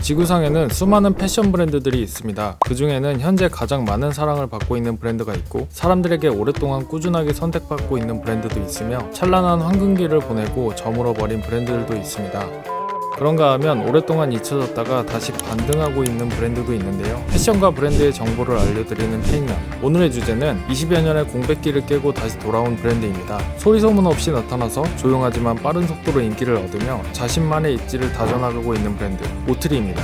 지구상에는 수많은 패션 브랜드들이 있습니다. 그 중에는 현재 가장 많은 사랑을 받고 있는 브랜드가 있고 사람들에게 오랫동안 꾸준하게 선택받고 있는 브랜드도 있으며 찬란한 황금기를 보내고 저물어버린 브랜드들도 있습니다. 그런가 하면 오랫동안 잊혀졌다가 다시 반등하고 있는 브랜드도 있는데요. 패션과 브랜드의 정보를 알려드리는 페인남. 오늘의 주제는 20여 년의 공백기를 깨고 다시 돌아온 브랜드입니다. 소리 소문 없이 나타나서 조용하지만 빠른 속도로 인기를 얻으며 자신만의 입지를 다져나가고 있는 브랜드 오트리입니다.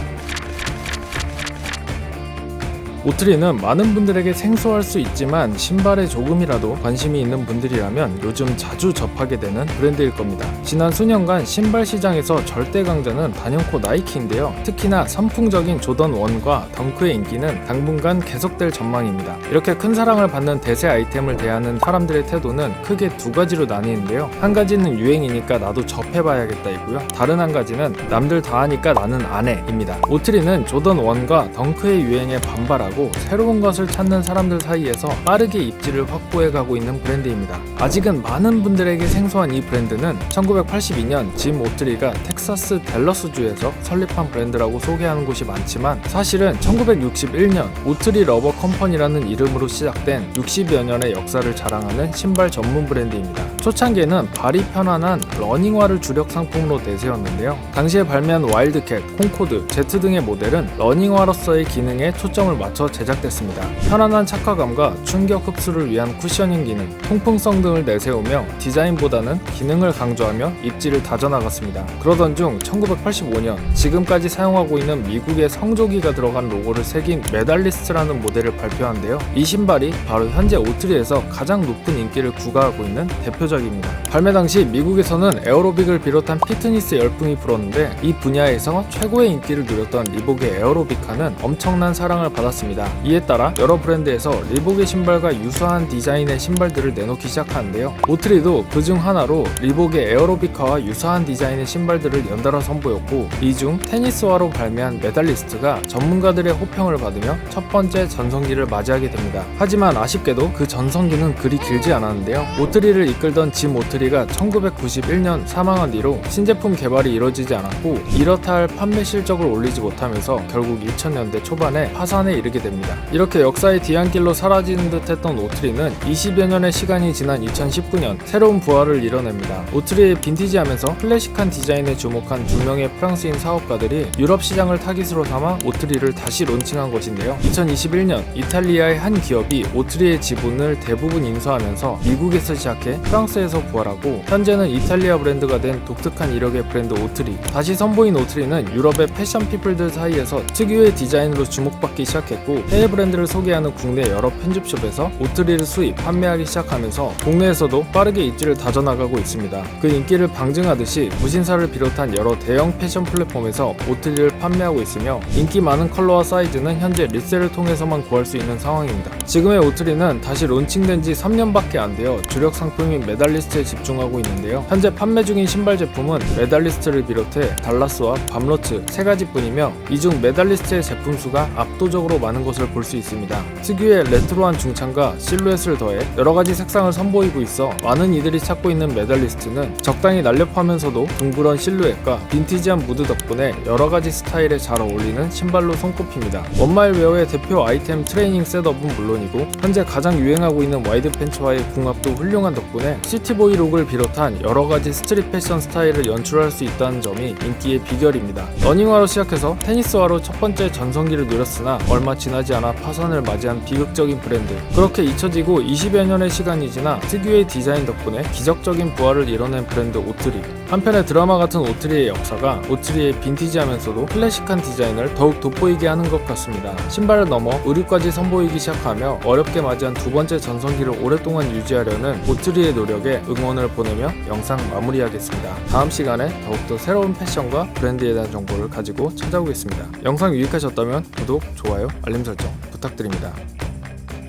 오트리는 많은 분들에게 생소할 수 있지만 신발에 조금이라도 관심이 있는 분들이라면 요즘 자주 접하게 되는 브랜드일 겁니다. 지난 수년간 신발 시장에서 절대 강자는 단연코 나이키인데요. 특히나 선풍적인 조던 1과 덩크의 인기는 당분간 계속될 전망입니다. 이렇게 큰 사랑을 받는 대세 아이템을 대하는 사람들의 태도는 크게 두 가지로 나뉘는데요. 한 가지는 유행이니까 나도 접해봐야겠다이고요. 다른 한 가지는 남들 다 하니까 나는 안 해입니다. 오트리는 조던 1과 덩크의 유행에 반발하고 새로운 것을 찾는 사람들 사이에서 빠르게 입지를 확보해가고 있는 브랜드입니다. 아직은 많은 분들에게 생소한 이 브랜드는 1982년 짐 오트리가 텍사스 댈러스주에서 설립한 브랜드라고 소개하는 곳이 많지만 사실은 1961년 오트리 러버 컴퍼니라는 이름으로 시작된 60여 년의 역사를 자랑하는 신발 전문 브랜드입니다. 초창기에는 발이 편안한 러닝화를 주력 상품으로 내세웠는데요. 당시에 발매한 와일드캣, 콩코드, 제트 등의 모델은 러닝화로서의 기능에 초점을 맞춰 제작됐습니다. 편안한 착화감과 충격 흡수를 위한 쿠셔닝 기능, 통풍성 등을 내세우며 디자인보다는 기능을 강조하며 입지를 다져나갔습니다. 그러던 중 1985년 지금까지 사용하고 있는 미국의 성조기가 들어간 로고를 새긴 메달리스트라는 모델을 발표한데요. 이 신발이 바로 현재 오트리에서 가장 높은 인기를 구가하고 있는 대표적 입니다. 발매 당시 미국에서는 에어로빅을 비롯한 피트니스 열풍이 불었는데 이 분야에서 최고의 인기를 누렸던 리복의 에어로빅카는 엄청난 사랑을 받았습니다. 이에 따라 여러 브랜드에서 리복의 신발과 유사한 디자인의 신발들을 내놓기 시작하는데요. 오트리도 그중 하나로 리복의 에어로빅카와 유사한 디자인의 신발들을 연달아 선보였고 이 중 테니스화로 발매한 메달리스트가 전문가들의 호평을 받으며 첫 번째 전성기를 맞이하게 됩니다. 하지만 아쉽게도 그 전성기는 그리 길지 않았는데요. 오트리를 이끌던 짐 오트리가 1991년 사망한 뒤로 신제품 개발이 이뤄지지 않았고 이렇다 할 판매 실적을 올리지 못하면서 결국 2000년대 초반에 파산에 이르게 됩니다. 이렇게 역사의 뒤안길로 사라지는 듯했던 오트리는 20여 년의 시간이 지난 2019년 새로운 부활을 이뤄냅니다. 오트리의 빈티지하면서 클래식한 디자인에 주목한 두 명의 프랑스인 사업가들이 유럽 시장을 타깃으로 삼아 오트리를 다시 론칭한 것인데요. 2021년 이탈리아의 한 기업이 오트리의 지분을 대부분 인수하면서 미국에서 시작해 프랑스 에서 부활하고 현재는 이탈리아 브랜드가 된 독특한 이력의 브랜드 오트리. 다시 선보인 오트리는 유럽의 패션 피플들 사이에서 특유의 디자인으로 주목받기 시작했고 해외 브랜드를 소개하는 국내 여러 편집숍에서 오트리를 수입, 판매하기 시작하면서 국내에서도 빠르게 입지를 다져나가고 있습니다. 그 인기를 방증하듯이 무신사를 비롯한 여러 대형 패션 플랫폼에서 오트리를 판매하고 있으며 인기 많은 컬러와 사이즈는 현재 리셀을 통해서만 구할 수 있는 상황입니다. 지금의 오트리는 다시 론칭된 지 3년밖에 안 되어 주력 상품인 메달리스트에 집중하고 있는데요. 현재 판매 중인 신발 제품은 메달리스트를 비롯해 달라스와 밤로츠 세 가지 뿐이며 이 중 메달리스트의 제품 수가 압도적으로 많은 것을 볼 수 있습니다. 특유의 레트로한 중창과 실루엣을 더해 여러 가지 색상을 선보이고 있어 많은 이들이 찾고 있는 메달리스트는 적당히 날렵하면서도 둥그런 실루엣과 빈티지한 무드 덕분에 여러 가지 스타일에 잘 어울리는 신발로 손꼽힙니다. 원마일 웨어의 대표 아이템 트레이닝 셋업은 물론이고 현재 가장 유행하고 있는 와이드 팬츠와의 궁합도 훌륭한 덕분에 시티보이 룩을 비롯한 여러 가지 스트릿 패션 스타일을 연출할 수 있다는 점이 인기의 비결입니다. 러닝화로 시작해서 테니스화로 첫 번째 전성기를 누렸으나 얼마 지나지 않아 파산을 맞이한 비극적인 브랜드. 그렇게 잊혀지고 20여 년의 시간이 지나 특유의 디자인 덕분에 기적적인 부활을 이뤄낸 브랜드 오트리. 한편의 드라마 같은 오트리의 역사가 오트리의 빈티지하면서도 클래식한 디자인을 더욱 돋보이게 하는 것 같습니다. 신발을 넘어 의류까지 선보이기 시작하며 어렵게 맞이한 두 번째 전성기를 오랫동안 유지하려는 오트리의 노력에 응원을 보내며 영상 마무리하겠습니다. 다음 시간에 더욱더 새로운 패션과 브랜드에 대한 정보를 가지고 찾아오겠습니다. 영상 유익하셨다면 구독, 좋아요, 알림 설정 부탁드립니다.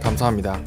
감사합니다.